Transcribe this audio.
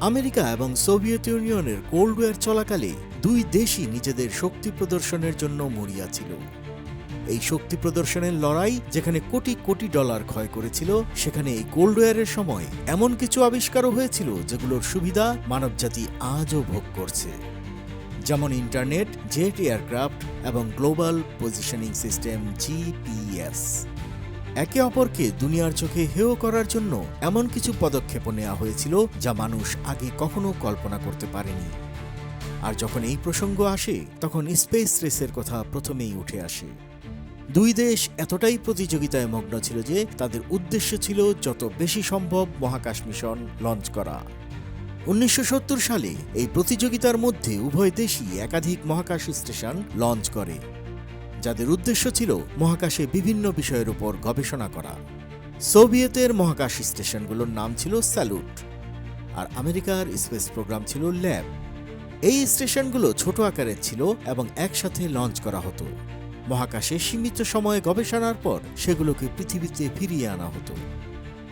America এবং Soviet ইউনিয়নের cold war চলাকালে দুই দেশই নিজেদের শক্তি প্রদর্শনের জন্য মরিয়া ছিল। এই শক্তি প্রদর্শনের লড়াই যেখানে কোটি কোটি ডলার ক্ষয় করেছিল, সেখানে এই কোল্ড ওয়ারের সময় এমন কিছু আবিষ্কারও হয়েছিল যেগুলোর সুবিধা মানবজাতি আজও ভোগ করছে। যেমন ইন্টারনেট, জেট এয়ারক্রাফট এবং গ্লোবাল পজিশনিং সিস্টেম, জিপিএস। একে অপরকে দুনিয়ার চোখে হেয় করার জন্য এমন কিছু পদক্ষেপ নেওয়া হয়েছিল যা মানুষ আগে কখনো কল্পনা করতে পারেনি। আর যখন এই প্রসঙ্গ আসে, তখন স্পেস রেসের কথা প্রথমেই উঠে আসে। দুই দেশ এতটাই প্রতিযোগিতায় মগ্ন ছিল যে তাদের উদ্দেশ্য ছিল যত বেশি সম্ভব মহাকাশ মিশন লঞ্চ করা। উনিশশো সত্তর সালে এই প্রতিযোগিতার মধ্যে উভয় দেশই একাধিক মহাকাশ স্টেশন লঞ্চ করে। যাদের উদ্দেশ্য ছিল মহাকাশে বিভিন্ন বিষয়ের উপর গবেষণা করা। সোভিয়েতের মহাকাশ স্টেশনগুলোর নাম ছিল স্যালুট, আর আমেরিকার স্পেস প্রোগ্রাম ছিল ল্যাব। এই স্টেশনগুলো ছোট আকারের ছিল এবং একসাথে লঞ্চ করা হতো। মহাকাশে সীমিত সময়ে গবেষণার পর সেগুলোকে পৃথিবীতে ফিরিয়ে আনা হতো।